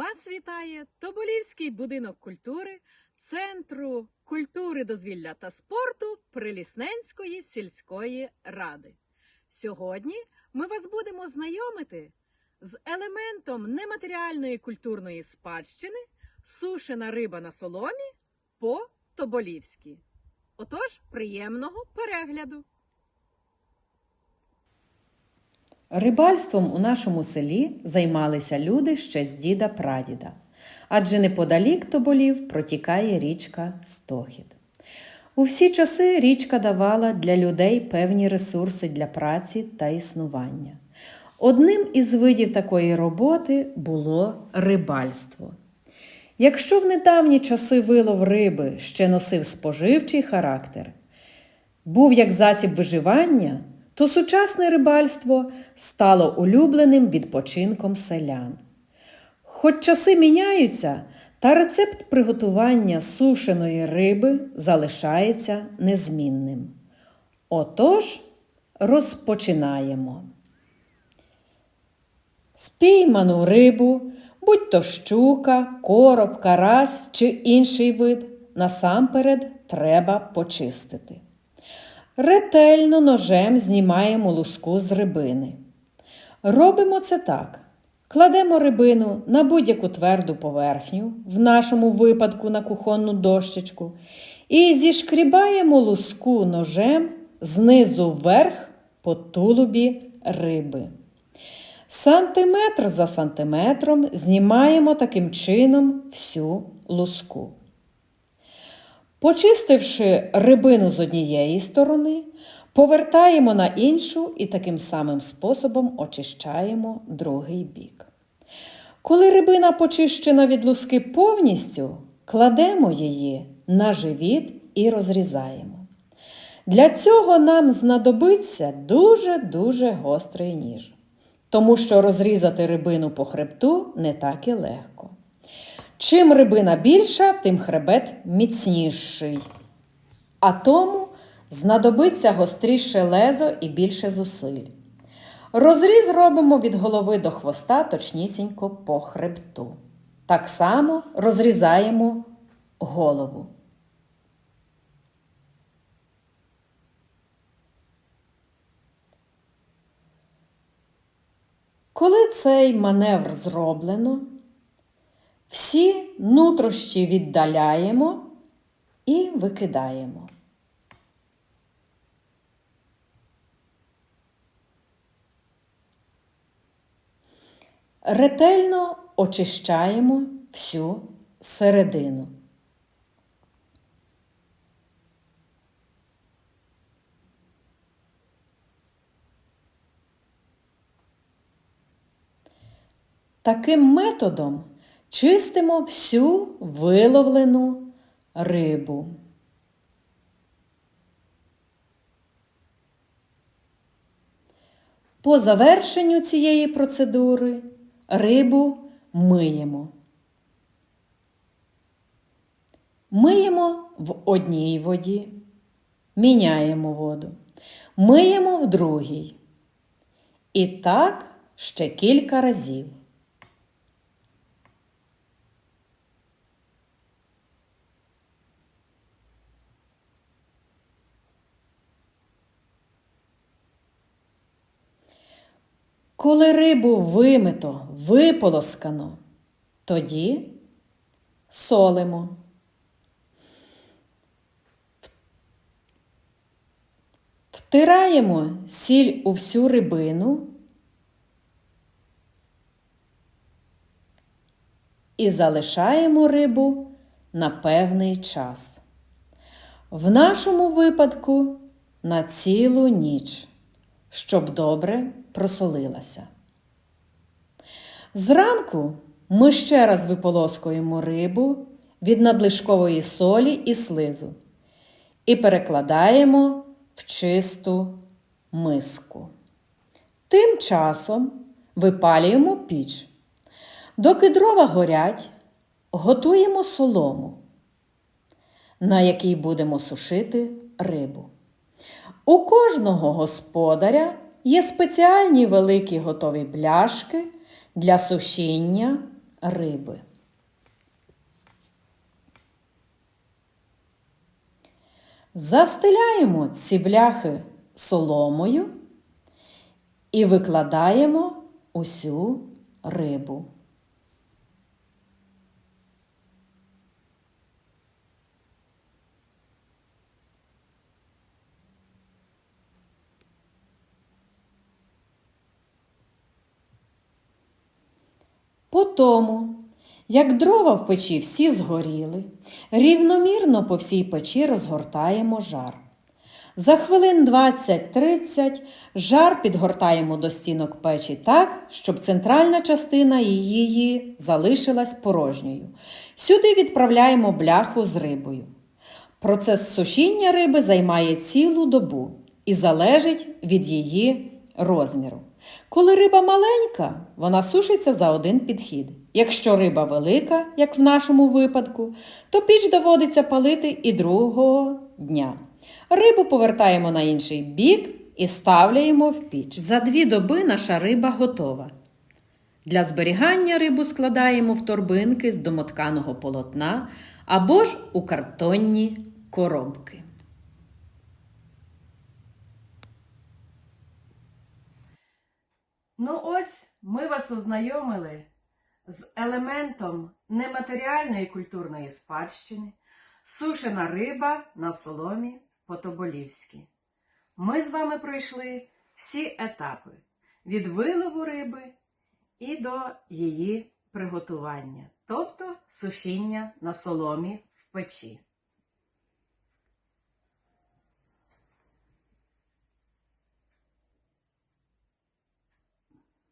Вас вітає Тоболівський будинок культури Центру культури, дозвілля та спорту Прилісненської сільської ради. Сьогодні ми вас будемо знайомити з елементом нематеріальної культурної спадщини сушена риба на соломі по Тоболівськи. Отож, приємного перегляду! Рибальством у нашому селі займалися люди ще з діда прадіда, адже неподалік Тоболів протікає річка Стохід. У всі часи річка давала для людей певні ресурси для праці та існування. Одним із видів такої роботи було рибальство. Якщо в недавні часи вилов риби ще носив споживчий характер, був як засіб виживання, то сучасне рибальство стало улюбленим відпочинком селян. Хоч часи міняються, та рецепт приготування сушеної риби залишається незмінним. Отож, розпочинаємо. Спійману рибу, будь то щука, короб, карась чи інший вид, насамперед треба почистити. Ретельно ножем знімаємо луску з рибини. Робимо це так. Кладемо рибину на будь-яку тверду поверхню, в нашому випадку на кухонну дощечку, і зішкрібаємо луску ножем знизу вверх по тулубі риби. Сантиметр за сантиметром знімаємо таким чином всю луску. Почистивши рибину з однієї сторони, повертаємо на іншу і таким самим способом очищаємо другий бік. Коли рибина почищена від луски повністю, кладемо її на живіт і розрізаємо. Для цього нам знадобиться дуже-дуже гострий ніж, тому що розрізати рибину по хребту не так і легко. Чим рибина більша, тим хребет міцніший. А тому знадобиться гостріше лезо і більше зусиль. Розріз робимо від голови до хвоста точнісінько по хребту. Так само розрізаємо голову. Коли цей маневр зроблено, всі нутрощі віддаляємо і викидаємо. Ретельно очищаємо всю середину. Таким методом чистимо всю виловлену рибу. По завершенню цієї процедури рибу миємо. Миємо в одній воді, міняємо воду, миємо в другій. І так ще кілька разів. Коли рибу вимито, виполоскано, тоді солимо. Втираємо сіль у всю рибину і залишаємо рибу на певний час. В нашому випадку на цілу ніч, щоб добре просолилася. Зранку ми ще раз виполоскуємо рибу від надлишкової солі і слизу і перекладаємо в чисту миску. Тим часом випалюємо піч. Доки дрова горять, готуємо солому, на якій будемо сушити рибу. У кожного господаря є спеціальні великі готові бляшки для сушіння риби. Застеляємо ці бляхи соломою і викладаємо усю рибу. Потому, як дрова в печі всі згоріли, рівномірно по всій печі розгортаємо жар. За хвилин 20-30 жар підгортаємо до стінок печі так, щоб центральна частина її залишилась порожньою. Сюди відправляємо бляху з рибою. Процес сушіння риби займає цілу добу і залежить від її розміру. Коли риба маленька, вона сушиться за один підхід. Якщо риба велика, як в нашому випадку, то піч доводиться палити і другого дня. Рибу повертаємо на інший бік і ставляємо в піч. За дві доби наша риба готова. Для зберігання рибу складаємо в торбинки з домотканого полотна або ж у картонні коробки. Ну ось ми вас ознайомили з елементом нематеріальної культурної спадщини, сушена риба на соломі по-тоболівськи. Ми з вами пройшли всі етапи від вилову риби і до її приготування, тобто сушіння на соломі в печі.